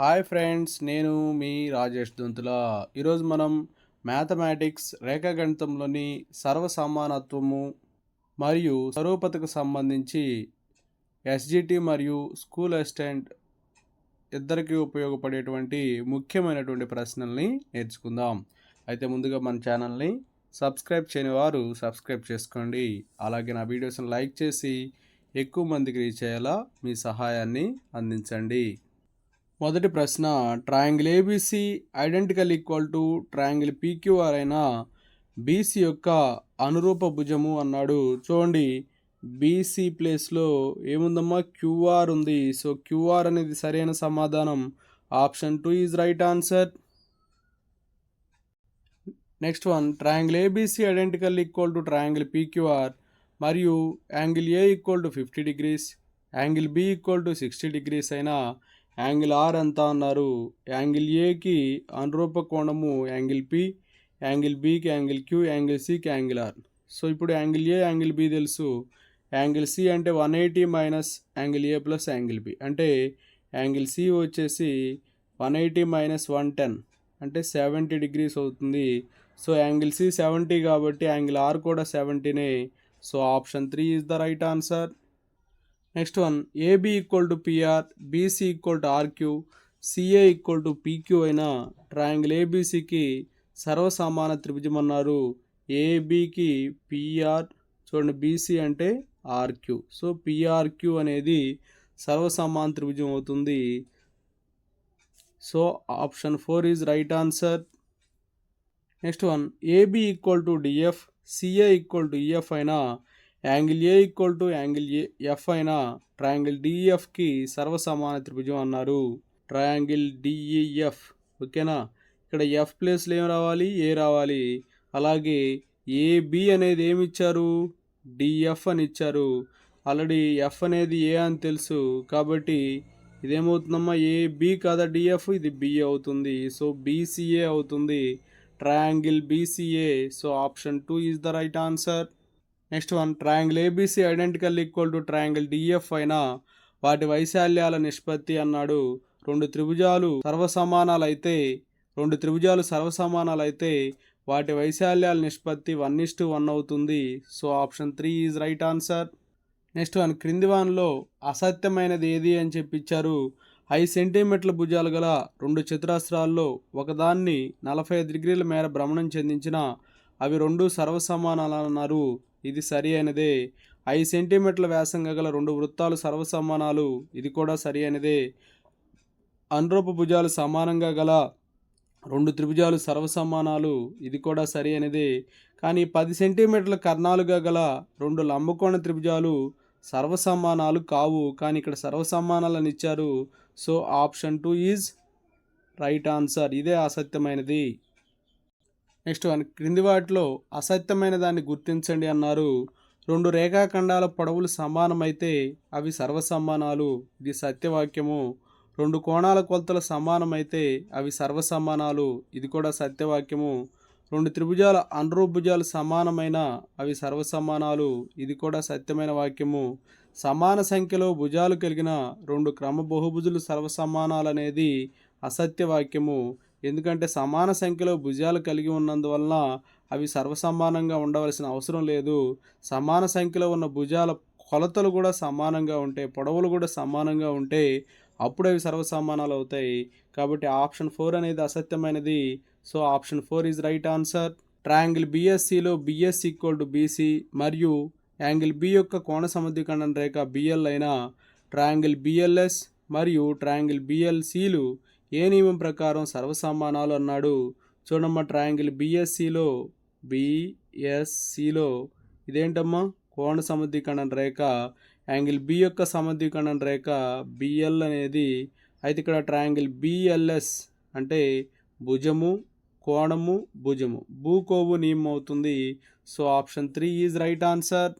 Hi friends నేను మీ రాజేష్ దొంతుల. ఈరోజు మనం మ్యాథమెటిక్స్ రేఖాగణితంలోని సర్వసమానత్వము మరియు స్వరూపతకు సంబంధించి ఎస్జిటి మరియు స్కూల్ అసిస్టెంట్ ఇద్దరికి ఉపయోగపడేటువంటి ముఖ్యమైనటువంటి ప్రశ్నల్ని నేర్చుకుందాం. అయితే ముందుగా మన ఛానల్ని సబ్స్క్రైబ్ చేయని వారు సబ్స్క్రైబ్ చేసుకోండి. అలాగే నా వీడియోస్ని లైక్ చేసి ఎక్కువ మందికి రీచ్ అయ్యేలా మీ సహాయాన్ని అందించండి. మొదటి ప్రశ్న triangle ABC identical equal to triangle PQR అయిన బీసీ యొక్క అనురూప భుజము అన్నాడు. చూడండి బీసీ ప్లేస్లో ఏముందమ్మా? క్యూఆర్ ఉంది. సో క్యూఆర్ అనేది సరైన సమాధానం. Option two is right answer next one triangle ABC identical equal to triangle PQR మరియు angle A equal to fifty degrees angle B equal to sixty degrees అయినా యాంగిల్ ఆర్ ఎంత అన్నారు. Angle ఏకి అనురూప కోణము యాంగిల్ పి యాంగిల్ బికి angle Q angle సికి angle R. So ఇప్పుడు యాంగిల్ ఏ యాంగిల్ బి తెలుసు. యాంగిల్ సి అంటే one eighty minus angle A plus angle B. అంటే యాంగిల్ సి వచ్చేసి one eighty minus one ten. అంటే సెవెంటీ డిగ్రీస్ అవుతుంది. So angle C seventy కాబట్టి angle R కూడా సెవెంటీనే. So option three is the right answer. Next one AB equal to PR BC equal to RQ CA equal to PQ అయిన triangle ఏబీసీకి సర్వసామాన త్రిభుజం అన్నారు ఏబికి పిఆర్ చూడండి బీసీ అంటే ఆర్క్యూ సో పిఆర్క్యూ అనేది సర్వసమాన త్రిభుజం అవుతుంది. So option four is right answer next one AB equal to DF CA equal to EF అయినా angle A equal to angle A F అయినా ట్రయాంగిల్ డిఈఎఫ్కి సర్వసమాన త్రిభుజం అన్నారు. ట్రయాంగిల్ డిఈఎఫ్ ఓకేనా ఇక్కడ ఎఫ్ ప్లేస్లో ఏం రావాలి? ఏ రావాలి. అలాగే ఏబి అనేది ఏమి ఇచ్చారు? డిఎఫ్ అని ఇచ్చారు. ఆల్రెడీ ఎఫ్ అనేది ఏ అని తెలుసు. కాబట్టి ఇదేమవుతుందమ్మా? ఏ బి కాదా డిఎఫ్ ఇది బి అవుతుంది. సో బీసీఏ అవుతుంది. Triangle BCA so option two is the right answer next one triangle ABC identical equal to triangle DF అయినా వాటి వైశాల్యాల నిష్పత్తి అన్నాడు. రెండు త్రిభుజాలు సర్వసమానాలు అయితే రెండు త్రిభుజాలు సర్వసమానాలు అయితే వాటి వైశాల్యాల నిష్పత్తి వన్ ఇస్ టు వన్ అవుతుంది. So option three is right answer next one క్రింది వాన్లో అసత్యమైనది ఏది అని చెప్పిచ్చారు ఐదు సెంటీమీటర్ల భుజాలు గల రెండు చతురాస్త్రాల్లో ఒకదాన్ని నలభై ఐదు డిగ్రీల మేర భ్రమణం చెందించిన అవి రెండు సర్వసమానాలన్నారు ఇది సరి అయినదే. ఐదు సెంటీమీటర్ల వ్యాసంగా గల రెండు వృత్తాలు సర్వసమానాలు. ఇది కూడా సరి అయినదే. అనురూప భుజాలు సమానంగా గల రెండు త్రిభుజాలు సర్వసమానాలు. ఇది కూడా సరి అయినదే. కానీ పది సెంటీమీటర్ల కర్ణాలుగా గల రెండు లంబకోణ త్రిభుజాలు సర్వసమానాలు కావు. కానీ ఇక్కడ సర్వసమానాలను ఇచ్చారు. So option two is right answer. ఇదే అసత్యమైనది నెక్స్ట్ క్రింది వాటిలో అసత్యమైన దాన్ని గుర్తించండి అన్నారు. రెండు రేఖాఖండాల పొడవులు సమానమైతే అవి సర్వసమానాలు. ఇది సత్యవాక్యము. రెండు కోణాల కొలతలు సమానమైతే అవి సర్వసమానాలు. ఇది కూడా సత్యవాక్యము. రెండు త్రిభుజాల అనురూభుజాలు సమానమైన అవి సర్వసమానాలు. ఇది కూడా సత్యమైన వాక్యము. సమాన సంఖ్యలో భుజాలు కలిగిన రెండు క్రమ బహుభుజులు సర్వసమానాలనేది అసత్య వాక్యము ఎందుకంటే సమాన సంఖ్యలో భుజాలు కలిగి ఉన్నందువలన అవి సర్వసమానంగా ఉండవలసిన అవసరం లేదు. సమాన సంఖ్యలో ఉన్న భుజాల కొలతలు కూడా సమానంగా ఉంటే పొడవులు కూడా సమానంగా ఉంటే అప్పుడు అవి సర్వసమానాలు అవుతాయి. కాబట్టి ఆప్షన్ ఫోర్ అనేది అసత్యమైనది. So option four is right answer. Triangle బిఎస్సిలో BS equal to BC మరియు యాంగిల్ బి యొక్క కోణ సమద్విఖండన రేఖ బిఎల్ అయిన ట్రయాంగిల్ బిఎల్ఎస్ మరియు ట్రయాంగిల్ బిఎల్సిలు ఏ నియమం ప్రకారం సర్వసమానాలు అన్నాడు. చూడమ్మా ట్రయాంగిల్ బిఎస్సిలో బిఎస్సిలో ఇదేంటమ్మా? కోణ సమద్విఖండన రేఖ. యాంగిల్ బి యొక్క సమద్విఖండన రేఖ బిఎల్ అనేది అయితే ఇక్కడ ట్రయాంగిల్ బిఎల్ఎస్ అంటే భుజము కోణము భుజము. భూకోవు నియమం అవుతుంది. So option three is right answer.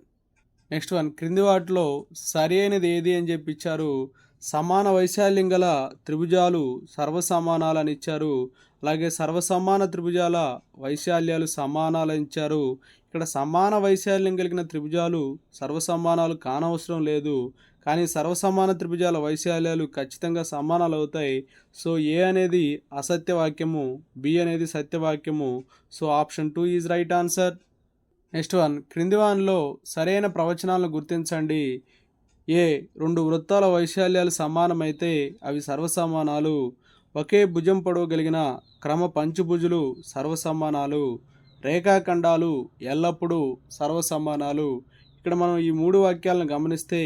Next one క్రింది వాటిలో సరి అయినది ఏది అని చెప్పి ఇచ్చారు. సమాన వైశాల్యం గల త్రిభుజాలు సర్వసమానాలని ఇచ్చారు అలాగే సర్వసమాన త్రిభుజాల వైశాల్యాలు సమానాలు ఇచ్చారు ఇక్కడ సమాన వైశాల్యం కలిగిన త్రిభుజాలు సర్వసమానాలు కానవసరం లేదు. కానీ సర్వసమాన త్రిభుజాల వైశాల్యాలు ఖచ్చితంగా సమానాలు అవుతాయి సో ఏ అనేది అసత్య వాక్యము బి అనేది సత్యవాక్యము. So option two is right answer. Next one క్రింది వాన్లో సరైన ప్రవచనాలను గుర్తించండి. ఏ రెండు వృత్తాల వైశాల్యాలు సమానమైతే అవి సర్వసమానాలు. ఒకే భుజం పొడవు కలిగిన క్రమ పంచుభుజులు సర్వసమానాలు. రేఖాఖండాలు ఎల్లప్పుడూ సర్వసమానాలు. ఇక్కడ మనం ఈ మూడు వాక్యాలను గమనిస్తే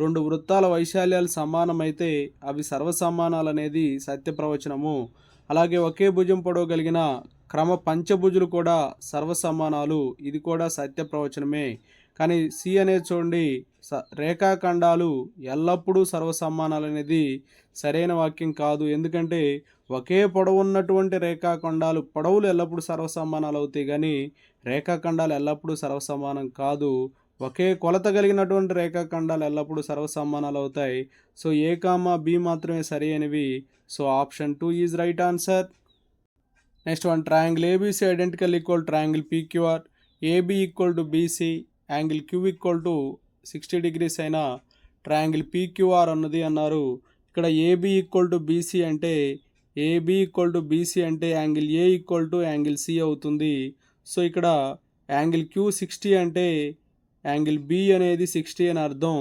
రెండు వృత్తాల వైశాల్యాలు సమానమైతే అవి సర్వసమానాలు అనేది సత్య ప్రవచనము అలాగే ఒకే భుజం పొడవు కలిగిన క్రమ పంచభుజులు కూడా సర్వసమానాలు. ఇది కూడా సత్య ప్రవచనమే కానీ సి అనేది చూడండి. రేఖాఖండాలు ఎల్లప్పుడూ సర్వసమానాలు అనేది సరైన వాక్యం కాదు. ఎందుకంటే ఒకే పొడవు ఉన్నటువంటి రేఖాఖండాలు పొడవులు ఎల్లప్పుడూ సర్వసమానాలు అవుతాయి కానీ రేఖాఖండాలు ఎల్లప్పుడూ సర్వసమానం కాదు. ఒకే కొలత కలిగినటువంటి రేఖాఖండాలు ఎల్లప్పుడూ సర్వసమానాలు అవుతాయి సో ఏ కామా బి మాత్రమే సరి అయినవి. So option two is right answer. Next one triangle ABC identical equal triangle PQR AB equal to BC angle Q equal to sixty degrees అయిన ట్రయాంగిల్ పీక్యూఆర్ అన్నది అన్నారు. ఇక్కడ ఏబీ ఈక్వల్ టు బీసీ అంటే AB equal to BC అంటే angle A equal to angle C అవుతుంది. So ఇక్కడ angle Q sixty అంటే angle B అనేది సిక్స్టీ అని అర్థం.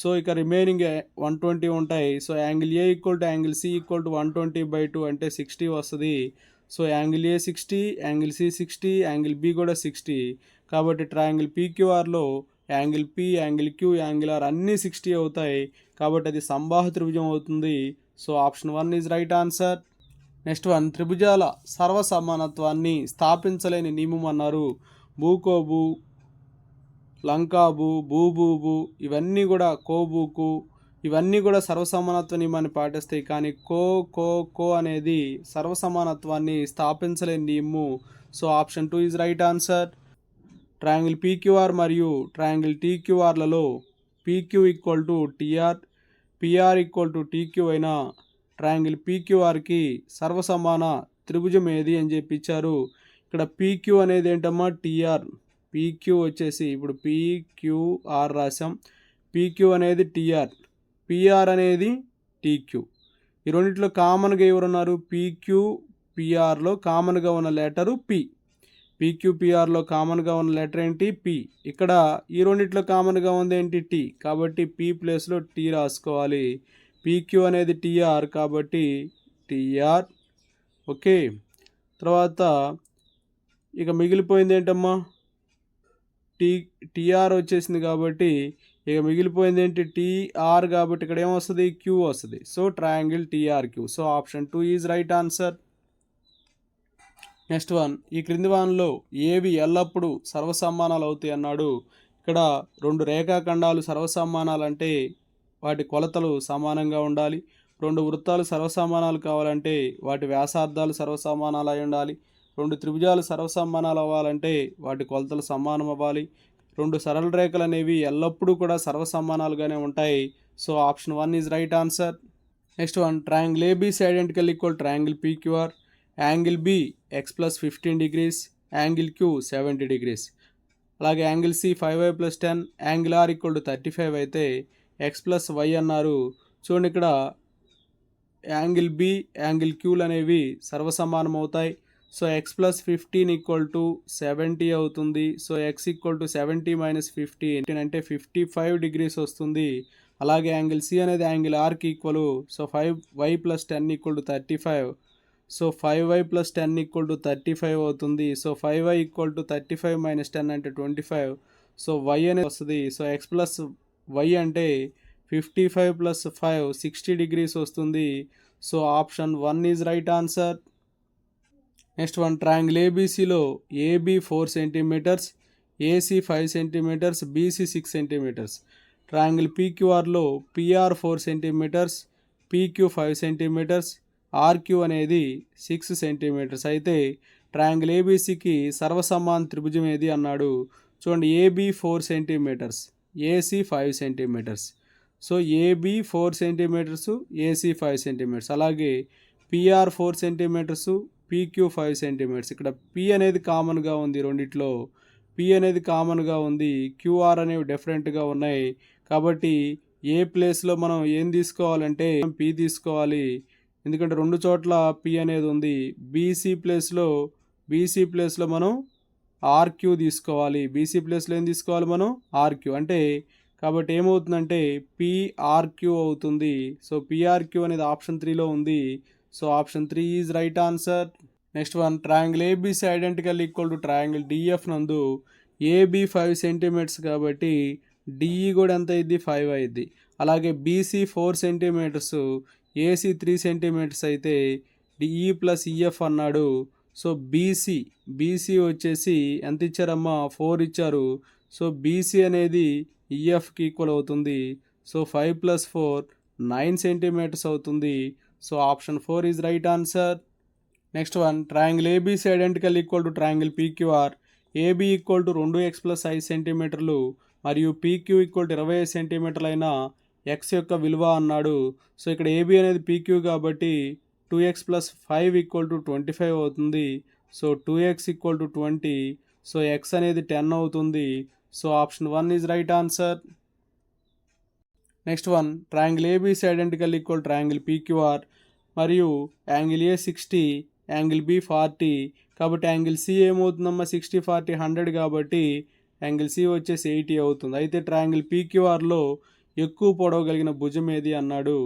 సో ఇక రిమైనింగ్ వన్ ట్వంటీ ఉంటాయి. So angle A equal to angle C equal to one twenty by two అంటే సిక్స్టీ వస్తుంది. So angle A sixty angle C sixty angle B కూడా sixty. కాబట్టి triangle పీక్యూఆర్లో angle P angle Q angle R అన్నీ sixty అవుతాయి. కాబట్టి అది సంబాహ త్రిభుజం అవుతుంది. So option one is right answer next one త్రిభుజాల సర్వసమానత్వాన్ని స్థాపించలేని నియమం అన్నారు. భూకోబు లంకాబు భూభూబు ఇవన్నీ కూడా కోబూకు ఇవన్నీ కూడా సర్వసమానత్వ నియమాన్ని పాటిస్తాయి. కానీ కో కో కో అనేది సర్వసమానత్వాన్ని స్థాపించలేని నియము. So option two is right answer triangle PQR మరియు triangle టీక్యూఆర్లలో PQ equal to TR PR equal to TQ అయిన ట్రయాంగిల్ పీక్యూఆర్కి సర్వసమాన త్రిభుజం ఏది అని చెప్పి ఇచ్చారు ఇక్కడ పీక్యూ అనేది ఏంటమ్మా? టీఆర్. పీక్యూ వచ్చేసి ఇప్పుడు పీక్యూఆర్ రాసాం పీక్యూ అనేది టీఆర్. పిఆర్ అనేది టీక్యూ. ఈ రెండింటిలో కామన్గా ఎవరున్నారు? పీక్యూ పిఆర్లో కామన్గా ఉన్న లెటరు పి. పీక్యూపీఆర్లో కామన్గా ఉన్న లెటర్ ఏంటి? పి ఇక్కడ ఈ రెండిట్లో కామన్గా ఉంది ఏంటి? టీ కాబట్టి పి ప్లేస్లో టీ రాసుకోవాలి. పీక్యూ అనేది టీఆర్ కాబట్టి టీఆర్ ఓకే. తర్వాత ఇక మిగిలిపోయింది ఏంటమ్మా? టీ టీఆర్ వచ్చేసింది కాబట్టి ఇక మిగిలిపోయింది ఏంటి? టీఆర్ కాబట్టి ఇక్కడ ఏమొస్తుంది క్యూ వస్తుంది. So triangle TR Q so option two is right answer next one ఈ క్రింది వానలో ఏవి ఎల్లప్పుడూ సర్వసమానాలు అవుతాయి అన్నాడు. ఇక్కడ రెండు రేఖాఖండాలు సర్వసమానాలు అంటే వాటి కొలతలు సమానంగా ఉండాలి. రెండు వృత్తాలు సర్వసమానాలు కావాలంటే వాటి వ్యాసార్థాలు సర్వసమానాలు అయి ఉండాలి. రెండు త్రిభుజాలు సర్వసమానాలు అవ్వాలంటే వాటి కొలతలు సమానం అవ్వాలి. రెండు సరళ రేఖలు అనేవి ఎల్లప్పుడూ కూడా సర్వసమానాలుగానే ఉంటాయి. So option one is right answer. Next one triangle ABC identical equal triangle PQR angle B X plus fifteen degrees angle Q seventy degrees అలాగే angle C five Y plus ten angle R equal to thirty five అయితే X plus Y అన్నారు. చూడండి ఇక్కడ angle B angle క్యూలు అనేవి సర్వసమానం అవుతాయి. So X plus fifteen equal to seventy అవుతుంది. So X equal to seventy minus fifteen అంటే ఫిఫ్టీ ఫైవ్ డిగ్రీస్ వస్తుంది. అలాగే యాంగిల్ సి అనేది angle Arki equal so five Y plus ten equal to thirty five so five Y plus ten equal to thirty five అవుతుంది. So five Y equal to thirty five minus ten అంటే twenty five so Y అనేది వస్తుంది. So X plus why అంటే fifty five plus five sixty degrees వస్తుంది. So option one is right answer next one triangle ఏబీసీలో AB four centimeters AC five centimeters BC six centimeters triangle పీక్యూఆర్లో PR four centimeters PQ five centimeters RQ అనేది six centimetres. అయితే triangle ఏబీసీకి సర్వసమాన్ త్రిభుజం ఏది అన్నాడు? చూడండి AB four centimeters AC five centimeters so AB four centimeters AC five centimeters అలాగే PR four centimeters PQ five centimeters ఇక్కడ పి అనేది కామన్గా ఉంది రెండిట్లో. పి అనేది కామన్గా ఉంది క్యూఆర్ అనేవి డిఫరెంట్గా ఉన్నాయి. కాబట్టి ఏ ప్లేస్లో మనం ఏం తీసుకోవాలంటే పి తీసుకోవాలి. ఎందుకంటే రెండు చోట్ల పి అనేది ఉంది. బీసీ ప్లేస్లో బీసీ ప్లేస్లో మనం ఆర్క్యూ తీసుకోవాలి. బీసీ ప్లేస్లో ఏం తీసుకోవాలి మనం? ఆర్క్యూ అంటే కాబట్టి ఏమవుతుందంటే పిఆర్క్యూ అవుతుంది. సో పిఆర్క్యూ అనేది ఆప్షన్ త్రీలో ఉంది. So option three is right answer next one triangle ABC identical equal to triangle DF నందు ఏబీ ఫైవ్ సెంటీమీటర్స్ కాబట్టి డిఈ కూడా ఎంత అయింది ఫైవ్ అయింది అలాగే BC four centimeters AC three centimeters అయితే డిఈ ప్లస్ ఈఎఫ్ అన్నాడు. సో బీసీ బీసీ వచ్చేసి ఎంత ఇచ్చారమ్మా? ఫోర్ ఇచ్చారు. సో బీసీ అనేది ఈఎఫ్కి ఈక్వల్ అవుతుంది. So five plus four nine centimeters అవుతుంది. So option four is right answer. Next one triangle ABC identical equal to triangle PQR AB equal to రెండు X plus ఐదు సెంటీమీటర్లు మరియు పీక్యూ ఈక్వల్ టు ఇరవై ఐదు సెంటీమీటర్లు ఎక్స్ యొక్క విలువ అన్నాడు. సో ఇక్కడ ఏబీ అనేది పీక్యూ కాబట్టి two X plus five equal to twenty five అవుతుంది. So two X equal to twenty so X అనేది టెన్ అవుతుంది. So option one is right answer next one triangle ABC identical equal triangle PQR మరియు angle A sixty angle B forty కాబట్టి angle C ఏమవుతుందమ్మా? Sixty forty hundred కాబట్టి angle C వచ్చేసి eighty అవుతుంది. అయితే triangle పీక్యూఆర్లో ఎక్కువ పొడవు కలిగిన భుజం ఏది అన్నాడు.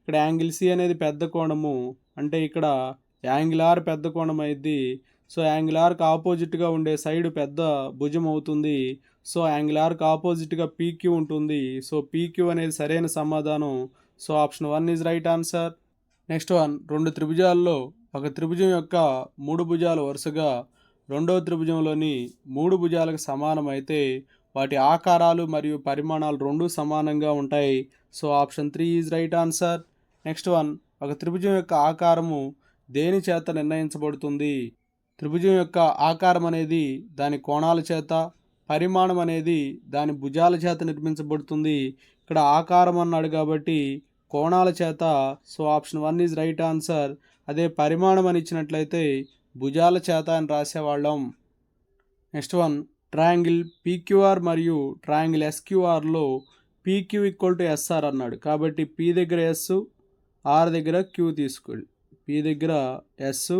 ఇక్కడ యాంగిల్ సి అనేది పెద్ద కోణము అంటే ఇక్కడ యాంగిల్ ఆర్ పెద్ద కోణం అయింది సో యాంగిల్ ఆర్కి ఆపోజిట్గా ఉండే సైడ్ పెద్ద భుజం అవుతుంది. సో యాంగిల్ ఆర్కి ఆపోజిట్గా పీక్యూ ఉంటుంది. సో పీక్యూ అనేది సరైన సమాధానం. So option one is right answer. Next one రెండు త్రిభుజాల్లో ఒక త్రిభుజం యొక్క మూడు భుజాలు వరుసగా రెండవ త్రిభుజంలోని మూడు భుజాలకు సమానమైతే వాటి ఆకారాలు మరియు పరిమాణాలు రెండు సమానంగా ఉంటాయి. So option three is right answer. Next one ఒక త్రిభుజం యొక్క ఆకారము దేని చేత నిర్ణయించబడుతుంది? త్రిభుజం యొక్క ఆకారం అనేది దాని కోణాల చేత పరిమాణం అనేది దాని భుజాల చేత నిర్మించబడుతుంది. ఇక్కడ ఆకారం అన్నాడు కాబట్టి కోణాల చేత so option one is right answer. అదే పరిమాణం అని ఇచ్చినట్లయితే భుజాల చేత అని రాసేవాళ్ళం. నెక్స్ట్ వన్ ట్రయాంగిల్ పీక్యూఆర్ మరియు ట్రయాంగిల్ ఎస్క్యూఆర్లో పీక్యూ ఈక్వల్ టు ఎస్ఆర్ అన్నాడు. కాబట్టి పీ దగ్గర ఎస్ ఆర్ దగ్గర క్యూ తీసుకోండి. పీ దగ్గర ఎస్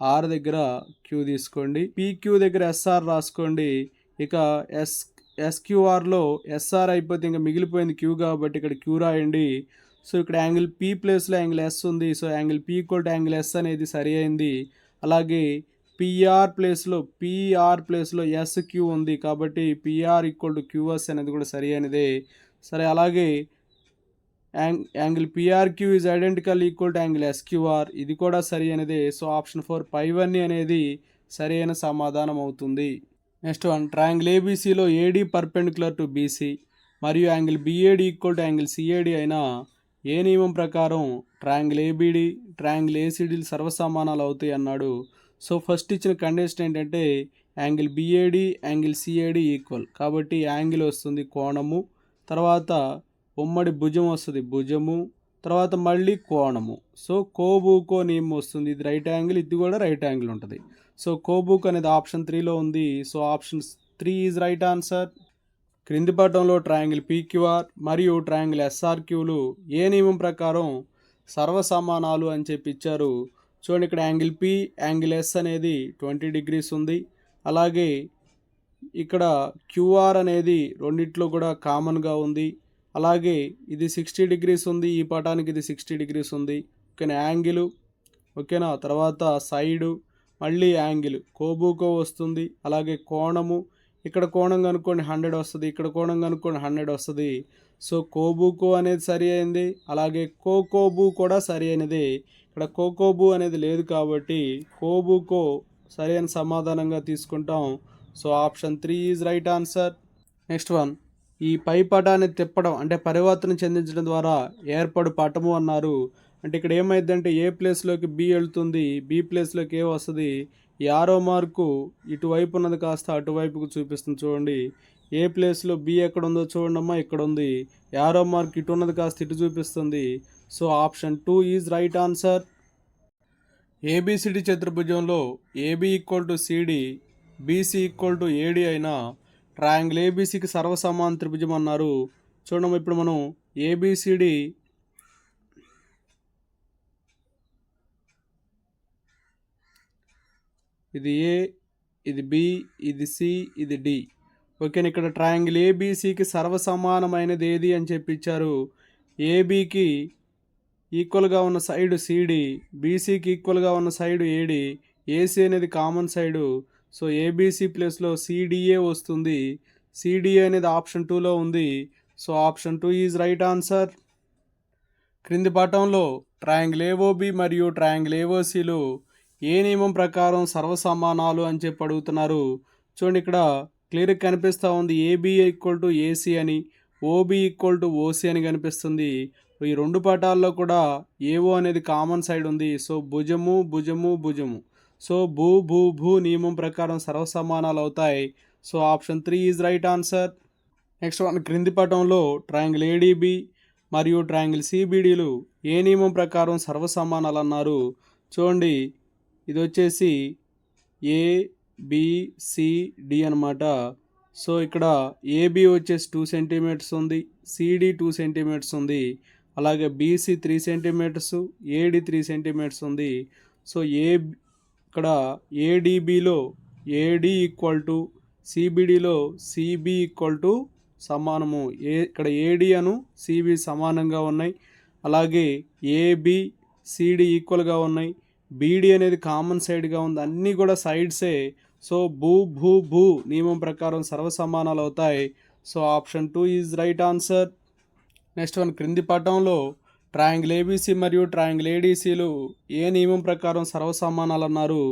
ఆర్ దగ్గర క్యూ తీసుకోండి. పీక్యూ దగ్గర ఎస్ఆర్ రాసుకోండి. ఇక ఎస్ ఎస్క్యూఆర్లో ఎస్ఆర్ అయిపోతే ఇంకా మిగిలిపోయింది క్యూ కాబట్టి ఇక్కడ క్యూ రాయండి. సో ఇక్కడ యాంగిల్ పీ ప్లేస్లో యాంగిల్ ఎస్ ఉంది. So angle P equal to angle S అనేది సరి అయింది. అలాగే పిఆర్ ప్లేస్లో పిఆర్ ప్లేస్లో ఎస్ క్యూ ఉంది కాబట్టి పిఆర్ ఈక్వల్ టు క్యూఎస్ అనేది కూడా సరి అయినదే. సరే అలాగే young angle PRQ is identical equal to angle SQR ఇది కూడా సరి అయినదే. సో ఆప్షన్ ఫోర్ పైవన్నీ అనేది సరి అయిన సమాధానం అవుతుంది. నెక్స్ట్ వన్ ట్రయాంగిల్ ఏబీసీలో ఏడీ పర్పెండిక్యులర్ టు బీసీ మరియు angle BAD equal to angle CAD అయినా ఏ నియమం ప్రకారం ట్రయాంగిల్ ఏబీడీ ట్రయాంగిల్ ఏసీడీలు సర్వసమానాలు అవుతాయి అన్నాడు సో ఫస్ట్ ఇచ్చిన కండిషన్ ఏంటంటే angle BAD angle CAD equal కాబట్టి యాంగిల్ వస్తుంది కోణము తర్వాత ఉమ్మడి భుజం వస్తుంది భుజము తర్వాత మళ్ళీ కోణము. సో కోబూకో నియమం వస్తుంది ఇది రైట్ యాంగిల్ ఇది కూడా రైట్ యాంగిల్ ఉంటుంది. సో కోబూక్ అనేది ఆప్షన్ త్రీలో ఉంది. So option three is right answer క్రింది పటంలో ట్రయాంగిల్ పీక్యూఆర్ మరియు ట్రయాంగిల్ ఎస్ఆర్క్యూలు ఏ నియమం ప్రకారం సర్వసమానాలు అని చెప్పి ఇచ్చారు. చూడండి ఇక్కడ యాంగిల్ పి యాంగిల్ ఎస్ అనేది ట్వంటీ డిగ్రీస్ ఉంది. అలాగే ఇక్కడ క్యూఆర్ అనేది రెండిట్లో కూడా కామన్గా ఉంది. అలాగే ఇది సిక్స్టీ డిగ్రీస్ ఉంది ఈ పటానికి ఇది సిక్స్టీ డిగ్రీస్ ఉంది. ఓకేనా యాంగిల్ ఓకేనా తర్వాత సైడు మళ్ళీ యాంగిల్ కోబూకో వస్తుంది. అలాగే కోణము ఇక్కడ కోణం కనుక్కోండి హండ్రెడ్ వస్తుంది ఇక్కడ కోణం కనుక్కోండి హండ్రెడ్ వస్తుంది. సో కోబూకో అనేది సరి అయింది అలాగే కోకోబు కూడా సరి అయినది. ఇక్కడ కోకోబు అనేది లేదు కాబట్టి కోబుకో సరైన సమాధానంగా తీసుకుంటాం. So option three is right answer. Next one ఈ పై పటాన్ని తిప్పడం అంటే పరివర్తన చెందించడం ద్వారా ఏర్పడు పటము అన్నారు. అంటే ఇక్కడ ఏమైందంటే ఏ ప్లేస్లోకి బి వెళ్తుంది బి ప్లేస్లోకి ఏ వస్తుంది ఈ ఆరో మార్కు ఇటువైపు ఉన్నది కాస్త అటువైపుకు చూపిస్తుంది చూడండి. ఏ ప్లేస్లో బి ఎక్కడ ఉందో చూడండి అమ్మా ఇక్కడ ఉంది. యారో మార్క్ ఇటు ఉన్నది కాస్త ఇటు చూపిస్తుంది. So option two is right answer. A B C D చతుర్భుజంలో AB equal to CD BC equal to AD అయినా ట్రయాంగిల్ ఏబీసీకి సర్వసమాన త్రిభుజం అన్నారు. చూడడం ఇప్పుడు మనం ఏబిసిడి ఇది ఏ ఇది బి ఇది సి ఇది డి ఓకేనా ఇక్కడ ట్రయాంగిల్ ఏబిసికి సర్వసమానమైనది ఏది అని చెప్పిచ్చారు ఏబీకి ఏబికి ఈక్వల్గా ఉన్న సైడ్ సిడి బీసీకి ఈక్వల్గా ఉన్న సైడ్ ఏడి ఏసీ అనేది కామన్ సైడు సో ఏబీసీ ప్లేస్లో సిడిఏ వస్తుంది? సిడిఏ అనేది ఆప్షన్ టూలో ఉంది. So option two is right answer క్రింది పటంలో ట్రయాంగిల్ ఏఓబి మరియు ట్రయాంగిల్ ఏఓసీలు ఏ నియమం ప్రకారం సర్వసమానాలు అని చెప్పి అడుగుతున్నారు. చూడండి ఇక్కడ క్లియర్గా కనిపిస్తూ ఉంది. ఏబీ ఈక్వల్ టు ఏసీ అని ఓబి ఈక్వల్ టు ఓసీ అని కనిపిస్తుంది. ఈ రెండు పటాల్లో కూడా ఏవో అనేది కామన్ సైడ్ ఉంది. సో భుజము భుజము భుజము. సో భూ భూ భూ నియమం ప్రకారం సర్వసమానాలు అవుతాయి. So option three is right answer next one క్రింది పటంలో ట్రయాంగిల్ ఏడిబి మరియు ట్రయాంగిల్ సిబిడిలు ఏ నియమం ప్రకారం సర్వసమానాలు అన్నారు. చూడండి ఇది వచ్చేసి ఏ బిసిడి అనమాట సో ఇక్కడ ఏబి వచ్చేసి టూ సెంటీమీటర్స్ ఉంది సిడి టూ సెంటీమీటర్స్ ఉంది. అలాగే BC three centimetres AD three centimetres ఉంది. సో ఏ ఇక్కడ ఏడిబిలో ఏడి ఈక్వల్ టు సిబిడిలో సిబి ఈక్వల్ టు సమానము. ఏ ఇక్కడ ఏడి అను సిబి సమానంగా ఉన్నాయి. అలాగే ఏబి సిడి ఈక్వల్గా ఉన్నాయి. బీడి అనేది కామన్ సైడ్గా ఉంది. అన్నీ కూడా సైడ్సే సో భూ భూ భూ నియమం ప్రకారం సర్వసమానాలు అవుతాయి. So option two is right answer next one క్రింది పటంలో ట్రయాంగిల్ ఏబీసీ మరియు ట్రయాంగిల్ ఏడీసీలు ఏ నియమం ప్రకారం సర్వసమానాలు అన్నారు.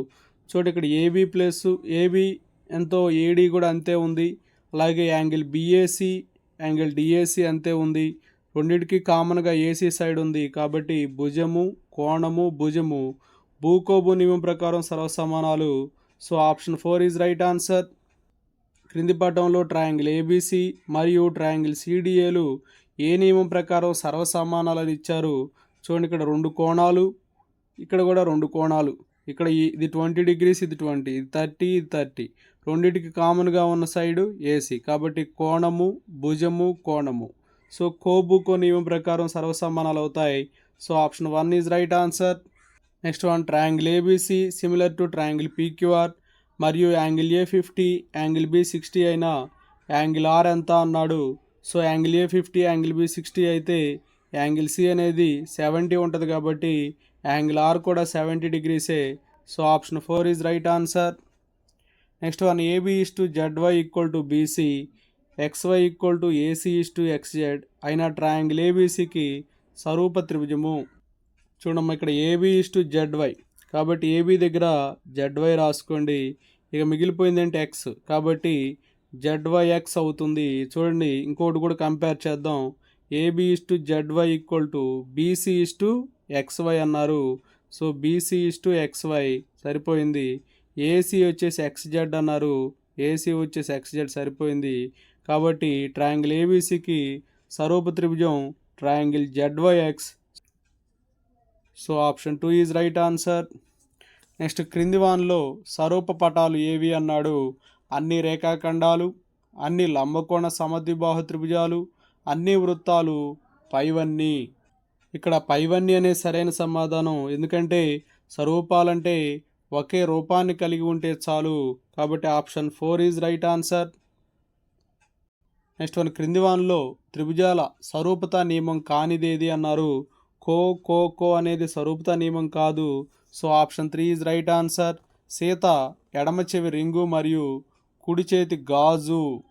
చూడండి ఇక్కడ ఏబీ ప్లస్ ఏబీ ఎంతో ఏడీ కూడా అంతే ఉంది. అలాగే యాంగిల్ బీఏసీ యాంగిల్ డిఏసీ అంతే ఉంది. రెండింటికి కామన్గా ఏసీ సైడ్ ఉంది. కాబట్టి భుజము కోణము భుజము భూకోబు నియమం ప్రకారం సర్వసమానాలు so option four is right answer. క్రింది పటంలో ట్రయాంగిల్ ఏబీసీ మరియు ట్రయాంగిల్ సిడిఏలు ఏ నియమం ప్రకారం సర్వసమానాలను ఇచ్చారు? చూడండి ఇక్కడ రెండు కోణాలు ఇక్కడ కూడా రెండు కోణాలు. ఇక్కడ ఇది ట్వంటీ డిగ్రీస్ ఇది ట్వంటీ. ఇది థర్టీ ఇది థర్టీ. రెండింటికి కామన్గా ఉన్న సైడు ఏసీ కాబట్టి కోణము భుజము కోణము. సో కోబుకో నియమం ప్రకారం సర్వసమానాలు అవుతాయి. So option one is right answer next one triangle ABC similar to triangle PQR మరియు angle A fifty angle B sixty అయినా యాంగిల్ ఆర్ ఎంత అన్నాడు? So angle A fifty angle B sixty అయితే యాంగిల్ సి అనేది seventy ఉంటుంది కాబట్టి angle R కూడా seventy డిగ్రీసే. So option four is right answer. Next one AB is to ZY equal to BC XY equal to AC is to XZ అయిన triangle ఏబీసీకి స్వరూప త్రిభుజము. చూడమ్మా ఇక్కడ ఏబీ ఈస్ టు జెడ్వై కాబట్టి ఏబీ దగ్గర జడ్వై రాసుకోండి. ఇక మిగిలిపోయిందంటే ఎక్స్. కాబట్టి జెడ్వై ఎక్స్ అవుతుంది. చూడండి ఇంకోటి కూడా కంపేర్ చేద్దాం. AB is to ZY equal to BC is to XY అన్నారు. So BC is to XY సరిపోయింది. ఏసీ వచ్చేసి ఎక్స్ జెడ్ అన్నారు. ఏసీ వచ్చేసి ఎక్స్ జెడ్ సరిపోయింది. కాబట్టి ట్రయాంగిల్ ఏబీసీకి సరూప త్రిభుజం triangle ZY X so option two is right answer next క్రింది వాన్లో సరూప పటాలు ఏవి అన్నాడు. అన్ని రేఖాఖండాలు అన్ని లంబకోణ సమద్విబాహు త్రిభుజాలు అన్ని వృత్తాలు పైవన్నీ. ఇక్కడ పైవన్నీ అనే సరైన సమాధానం. ఎందుకంటే స్వరూపాలంటే ఒకే రూపాన్ని కలిగి ఉంటే చాలు. కాబట్టి option four is right answer. Next one క్రింది వాన్లో త్రిభుజాల స్వరూపత నియమం కానిదేది అన్నారు. కో కో కో అనేది స్వరూపత నియమం కాదు. So option three is right answer. Sita ఎడమ చెవి రింగు మరియు కుడి చేతి గాజు.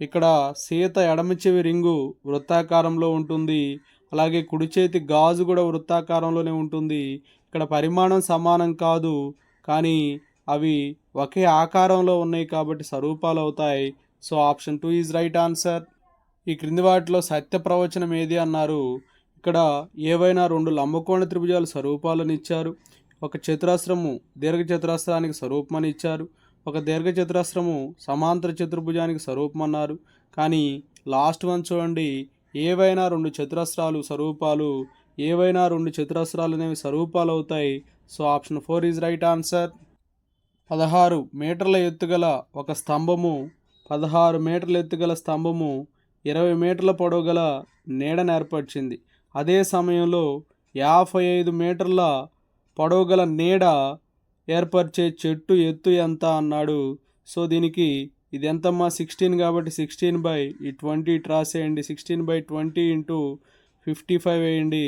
ఇక్కడ సీత ఎడమ చెవి రింగు వృత్తాకారంలో ఉంటుంది. అలాగే కుడి చేతి గాజు కూడా వృత్తాకారంలోనే ఉంటుంది. ఇక్కడ పరిమాణం సమానం కాదు. కానీ అవి ఒకే ఆకారంలో ఉన్నాయి కాబట్టి స్వరూపాలు అవుతాయి. So option two is right answer. ఈ క్రింది వాటిలో సత్య ప్రవచనం ఏది అన్నారు? ఇక్కడ ఏవైనా రెండు లంబకోణ త్రిభుజాలు స్వరూపాలను ఇచ్చారు. ఒక చతురాస్త్రము దీర్ఘ చతురాస్త్రానికి స్వరూపమని ఇచ్చారు. ఒక దీర్ఘ చతురస్రము సమాంతర చతుర్భుజానికి స్వరూపం అన్నారు కానీ లాస్ట్ వన్ చూడండి ఏవైనా రెండు చతురస్రాలు స్వరూపాలు ఏవైనా రెండు చతురస్రాలు అనేవి స్వరూపాలు అవుతాయి. So option four is right answer. పదహారు మీటర్ల ఎత్తుగల ఒక స్తంభము పదహారు మీటర్ల ఎత్తుగల స్తంభము ఇరవై మీటర్ల పొడవు గల నీడను ఏర్పరిచింది. అదే సమయంలో యాభై ఐదు మీటర్ల పొడవు గల నీడ ఏర్పరిచే చెట్టు ఎత్తు ఎంత అన్నాడు. సో దీనికి ఇది ఎంతమ్మా సిక్స్టీన్ కాబట్టి సిక్స్టీన్ బై ఈ ట్వంటీ ట్రాస్ వేయండి sixteen by twenty into fifty five వేయండి.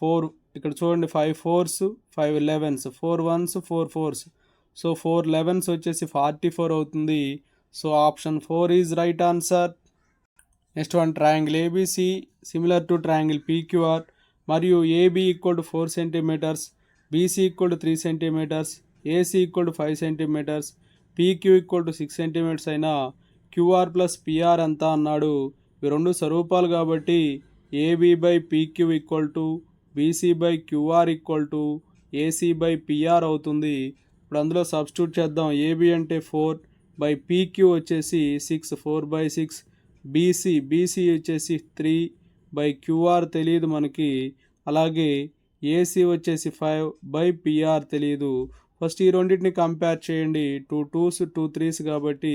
ఫోర్ ఇక్కడ చూడండి five fours five elevens four ones four fours so four elevens వచ్చేసి ఫార్టీ ఫోర్ అవుతుంది so option four is right answer next one triangle ABC similar to triangle PQR మరియు AB equal to four centimetres BC equal to three centimetres AC equal to five centimetres PQ equal to six centimetres అయినా QR plus PR ఎంత అన్నాడు? ఇవి రెండు స్వరూపాలు కాబట్టి AB by PQ equal to BC by QR equal to AC by PR అవుతుంది. ఇప్పుడు అందులో సబ్స్టిట్యూట్ చేద్దాం. ఏబీ అంటే ఫోర్ బై పీక్యూ వచ్చేసి six four by six BC BC వచ్చేసి త్రీ బై క్యూఆర్ తెలియదు మనకి. అలాగే ఏసీ వచ్చేసి ఫైవ్ బై పిఆర్ తెలియదు. ఫస్ట్ ఈ రెండింటిని కంపేర్ చేయండి. టూ టూస్ టూ త్రీస్ కాబట్టి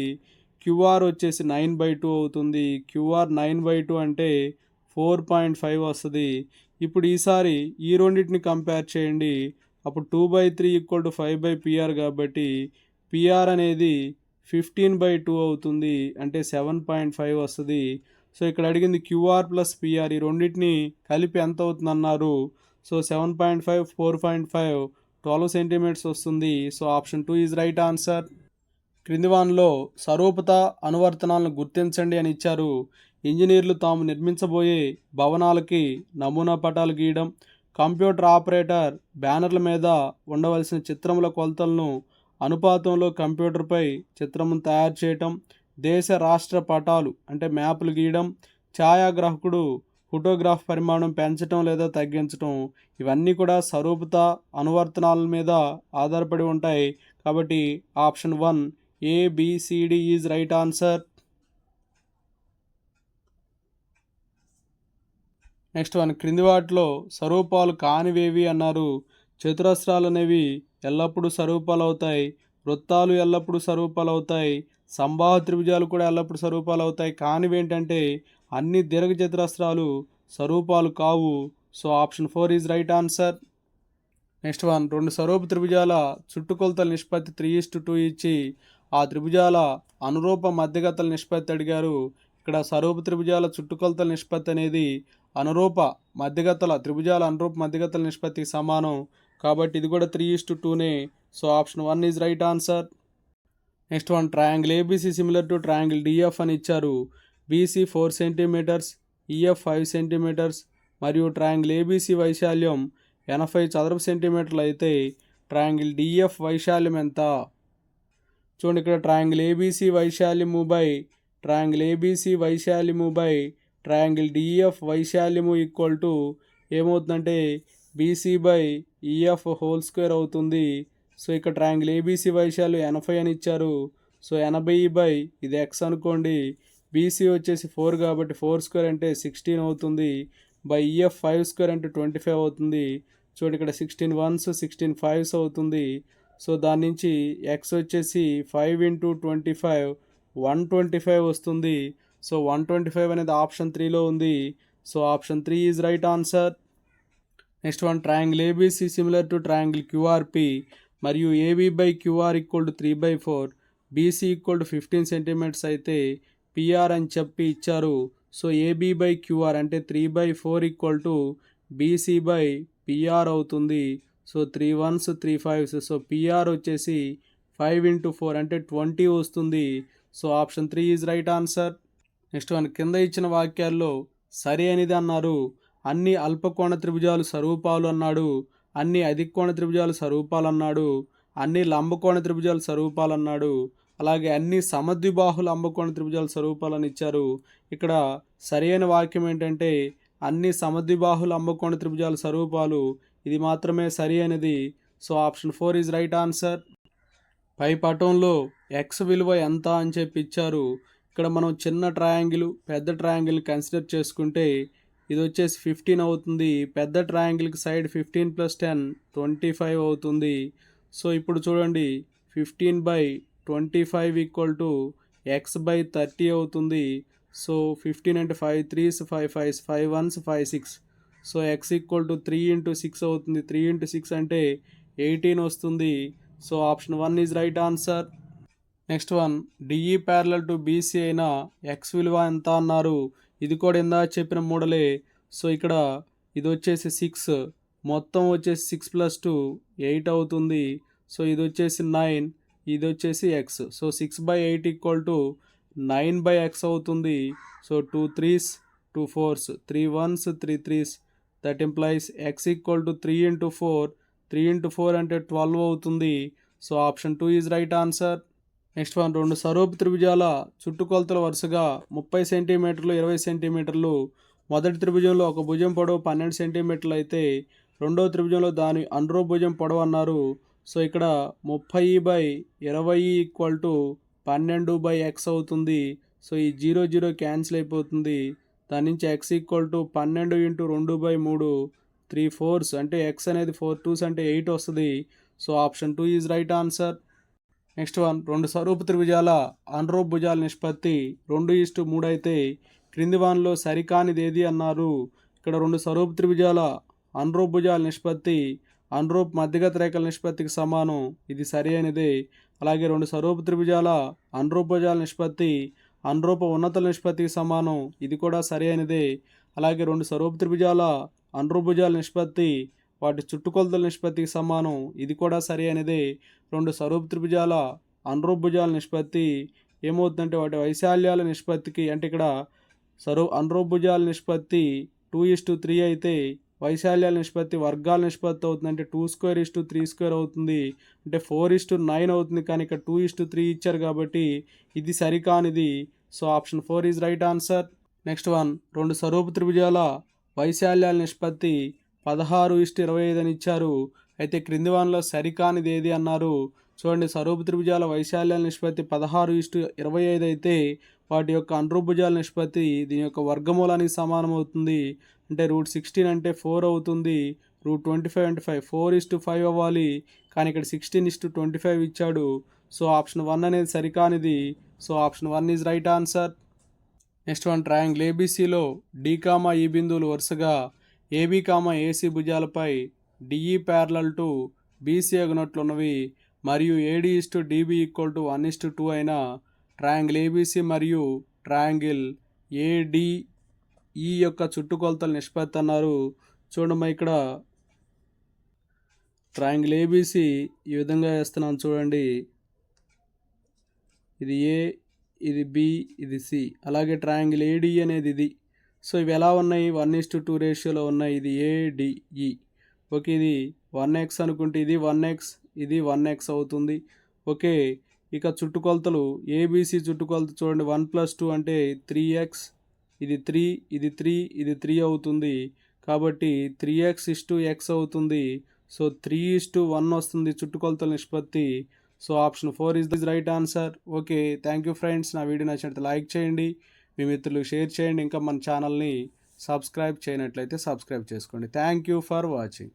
క్యూఆర్ వచ్చేసి నైన్ బై టూ అవుతుంది. క్యూఆర్ నైన్ బై టూ అంటే ఫోర్ పాయింట్ ఫైవ్ వస్తుంది. ఇప్పుడు ఈసారి ఈ రెండింటిని కంపేర్ చేయండి. అప్పుడు two by three equal to five by PR కాబట్టి పిఆర్ అనేది ఫిఫ్టీన్ బై టూ అవుతుంది. అంటే సెవెన్ పాయింట్ ఫైవ్ వస్తుంది. సో ఇక్కడ అడిగింది క్యూఆర్ ప్లస్ పిఆర్. ఈ రెండింటిని కలిపి ఎంత అవుతుంది అన్నారు so seven point five four point five. Twelve centimetres వస్తుంది. So option two is right answer. క్రింది వానలో సరూపత అనువర్తనాలను గుర్తించండి అని ఇచ్చారు. ఇంజనీర్లు తాము నిర్మించబోయే భవనాలకి నమూనా పటాలు గీయడం కంప్యూటర్ ఆపరేటర్ బ్యానర్ల మీద ఉండవలసిన చిత్రముల కొలతలను అనుపాతంలో కంప్యూటర్పై చిత్రమును తయారు చేయటం దేశ రాష్ట్ర పటాలు అంటే మ్యాప్లు గీయడం ఛాయాగ్రాహకుడు ఫోటోగ్రాఫ్ పరిమాణం పెంచడం లేదా తగ్గించడం ఇవన్నీ కూడా స్వరూపత అనువర్తనాల మీద ఆధారపడి ఉంటాయి. కాబట్టి option one ABCD is right answer. Next one క్రింది వాటిలో స్వరూపాలు కానివేవి అన్నారు. చతురస్రాలు అనేవి ఎల్లప్పుడూ స్వరూపాలు అవుతాయి. వృత్తాలు ఎల్లప్పుడూ స్వరూపాలు అవుతాయి. సంభావ త్రిభుజాలు కూడా ఎల్లప్పుడూ స్వరూపాలు అవుతాయి. కానివి ఏంటంటే అన్ని దీర్ఘచతురస్రాలు స్వరూపాలు కావు. So option four is right answer. Next one రెండు స్వరూప త్రిభుజాల చుట్టుకొలతల నిష్పత్తి త్రీ ఇస్ టూ ఇచ్చి ఆ త్రిభుజాల అనురూప మధ్యగతల నిష్పత్తి అడిగారు. ఇక్కడ స్వరూప త్రిభుజాల చుట్టుకొలతల నిష్పత్తి అనేది అనురూప మధ్యగతల త్రిభుజాల అనురూప మధ్యగతల నిష్పత్తికి సమానం. కాబట్టి ఇది కూడా three is to టూనే. So option one is right answer. Next one triangle ABC similar to triangle DF అని ఇచ్చారు. BC four centimetres EF five centimetres మరియు ట్రయాంగిల్ ఏబీసీ వైశాల్యం ఎనభై చదరపు సెంటీమీటర్లు అయితే ట్రయాంగిల్ డిఎఫ్ వైశాల్యం ఎంత? చూడండి ఇక్కడ ట్రయాంగిల్ ఏబీసీ వైశాల్యము బై ట్రయాంగిల్ ఏబీసీ వైశాల్యము బై ట్రయాంగిల్ డిఎఫ్ వైశాల్యము ఈక్వల్ టు ఏమవుతుందంటే BC by EF whole square అవుతుంది. సో ఇక్కడ ట్రయాంగిల్ ఏబీసీ వైశాల్యం ఎనభై అని ఇచ్చారు. సో ఎనభై బై ఇది ఎక్స్ అనుకోండి. బీసీ వచ్చేసి ఫోర్ కాబట్టి ఫోర్ స్క్వేర్ అంటే సిక్స్టీన్ అవుతుంది. బై ఈఎఫ్ ఫైవ్ స్క్వేర్ అంటే ట్వంటీ ఫైవ్ అవుతుంది. చూడండి ఇక్కడ సిక్స్టీన్ వన్స్ సిక్స్టీన్ ఫైవ్స్ అవుతుంది. సో దాని నుంచి ఎక్స్ వచ్చేసి five into twenty five one twenty five వస్తుంది సో వన్ ట్వంటీ ఫైవ్ అనేది ఆప్షన్ త్రీలో ఉంది so option three is right answer next one triangle ABC similar to triangle QRP మరియు AB by QR equal to three by four BC equal to fifteen centimetres అయితే PR అని చెప్పి ఇచ్చారు. So AB by QR అంటే three by four equal to BC by PR అవుతుంది. So three ones three fives so PR వచ్చేసి five into four అంటే twenty వస్తుంది. So option three is right answer next one కింద ఇచ్చిన వాక్యాల్లో సరి అనేది అన్నారు. అన్ని అల్పకోణ త్రిభుజాలు స్వరూపాలు అన్నాడు. అన్ని అధికోణ త్రిభుజాలు స్వరూపాలు అన్నాడు. అన్ని లంబకోణ త్రిభుజాలు స్వరూపాలు అన్నాడు. అలాగే అన్ని సమద్విబాహుల అంబకోణ త్రిభుజాల స్వరూపాలను ఇచ్చారు. ఇక్కడ సరైన వాక్యం ఏంటంటే అన్ని సమద్విబాహుల అంబకోణ త్రిభుజాల స్వరూపాలు ఇది మాత్రమే సరి అనేది so option four is right answer. పై పటంలో ఎక్స్ విలువ ఎంత అని చెప్పి ఇచ్చారు. ఇక్కడ మనం చిన్న ట్రయాంగిల్ పెద్ద ట్రయాంగిల్ కన్సిడర్ చేసుకుంటే ఇది వచ్చేసి ఫిఫ్టీన్ అవుతుంది. పెద్ద ట్రయాంగిల్కి side fifteen plus ten twenty five అవుతుంది. సో ఇప్పుడు చూడండి fifteen by twenty five equal to X by thirty అవుతుంది. సో ఫిఫ్టీన్ అంటే five threes five fives five ones five six so X equal to three into six అవుతుంది. Three into six అంటే eighteen వస్తుంది. So option one is right answer next one DE parallel to BC అయిన X విలువ ఎంత అన్నారు? ఇది కూడా ఇందా చెప్పిన మోడలే. సో ఇక్కడ ఇది వచ్చేసి సిక్స్ మొత్తం వచ్చేసి సిక్స్ ప్లస్ టూ ఎయిట్ అవుతుంది. సో ఇది వచ్చేసి నైన్ ఇది వచ్చేసి X so six by eight equal to nine by X అవుతుంది. So two threes two fours three ones three threes that implies X equal to three into four three into four అంటే twelve అవుతుంది. So option two is right answer next one రెండు సరూప్ త్రిభుజాల చుట్టుకొలతలు వరుసగా ముప్పై సెంటీమీటర్లు ఇరవై సెంటీమీటర్లు. మొదటి త్రిభుజంలో ఒక భుజం పొడవు పన్నెండు సెంటీమీటర్లు అయితే రెండో త్రిభుజంలో దాని అనురో భుజం పొడవు అన్నారు. సో ఇక్కడ ముప్పై బై ఇరవై ఈక్వల్ టు పన్నెండు బై ఎక్స్ అవుతుంది. సో ఈ జీరో జీరో క్యాన్సిల్ అయిపోతుంది. దాని నుంచి ఎక్స్ ఈక్వల్ టు పన్నెండు ఇంటూ రెండు బై మూడు త్రీ ఫోర్స్ అంటే ఎక్స్ అనేది ఫోర్ టూస్ అంటే ఎయిట్ వస్తుంది. So option two is right answer. Next one రెండు స్వరూప త్రిభుజాల అనురూప భుజాల నిష్పత్తి రెండు ఈస్టు మూడు అయితే క్రింది వాన్లో సరికానిది ఏది అన్నారు? ఇక్కడ రెండు స్వరూప త్రిభుజాల అనురూప భుజాల నిష్పత్తి అనురూప్ మధ్యగత రేఖల నిష్పత్తికి సమానం. ఇది సరి అయినది. అలాగే రెండు స్వరూప త్రిభుజాల అనురూపజాల నిష్పత్తి అనురూప ఉన్నతల నిష్పత్తికి సమానం. ఇది కూడా సరి అయినది. అలాగే రెండు స్వరూప త్రిభుజాల అనురూప భుజాల నిష్పత్తి వాటి చుట్టుకొలతల నిష్పత్తికి సమానం. ఇది కూడా సరి అయినది. రెండు స్వరూప త్రిభుజాల అనురూప భుజాల నిష్పత్తి ఏమవుతుందంటే వాటి వైశాల్యాల నిష్పత్తికి అంటే ఇక్కడ సరూ అనురూప భుజాల నిష్పత్తి టూ ఇస్ టు త్రీ అయితే వైశాల్యాల నిష్పత్తి వర్గాల నిష్పత్తి అవుతుంది అంటే two square is to three square అవుతుంది. అంటే ఫోర్ ఇస్ టు నైన్ అవుతుంది కానీ ఇక్కడ టూ ఇస్ టు త్రీ ఇచ్చారు కాబట్టి ఇది సరికానిది. So option four is right answer next one రెండు స్వరూప త్రిభుజాల వైశాల్యాల నిష్పత్తి పదహారు ఇష్టు ఇరవై ఐదు అని ఇచ్చారు. అయితే క్రింది వానలో సరికానిది ఏది అన్నారు? చూడండి స్వరూప త్రిభుజాల వైశాల్యాల నిష్పత్తి పదహారు ఇష్టు ఇరవై ఐదు అయితే వాటి యొక్క అనురూభుజాల నిష్పత్తి దీని యొక్క వర్గమూలానికి సమానం అవుతుంది. అంటే రూట్ సిక్స్టీన్ అంటే ఫోర్ అవుతుంది రూట్ ట్వంటీ ఫైవ్ అంటే five. Four is to five అవ్వాలి కానీ ఇక్కడ sixteen is to twenty five ఇచ్చాడు. సో ఆప్షన్ వన్ అనేది సరికానిది. So option one is right answer next one triangle ఏబీసీలో D comma E బిందువులు వరుసగా ఏబీ కామా ఏసీ భుజాలపై DE parallel to BC అగినట్లున్నవి. మరియు AD is to DB equal to one is to two అయిన triangle ABC మరియు triangle AD E యొక్క చుట్టుకొలతల నిష్పత్తి అన్నారు. చూడమ్మా ఇక్కడ ట్రయాంగిల్ ఏబీసీ ఈ విధంగా వేస్తున్నాను చూడండి. ఇది ఏ ఇది బి ఇది సి అలాగే ట్రయాంగిల్ ఏడి అనేది ఇది. సో ఇవి ఎలా ఉన్నాయి? వన్ ఇస్ టు టూ రేషియోలో ఉన్నాయి. ఇది ఏడిఈ e. ఓకే ఇది వన్ ఎక్స్ అనుకుంటే ఇది వన్ ఎక్స్ ఇది వన్ ఎక్స్ అవుతుంది. ఓకే ఇక చుట్టుకొలతలు ఏబీసీ చుట్టుకొలత చూడండి. వన్ ప్లస్ టూ అంటే త్రీ ఎక్స్ ఇది త్రీ ఇది త్రీ ఇది త్రీ అవుతుంది. కాబట్టి three x is to x అవుతుంది. So three is to one వస్తుంది చుట్టుకొలతల నిష్పత్తి. So option four is this right answer. Okay thank you friends. నా వీడియో నచ్చినట్టు లైక్ చేయండి. మీ మిత్రులకు షేర్ చేయండి. ఇంకా మన ఛానల్ని సబ్స్క్రైబ్ చేయనట్లయితే సబ్స్క్రైబ్ చేసుకోండి. Thank you for watching.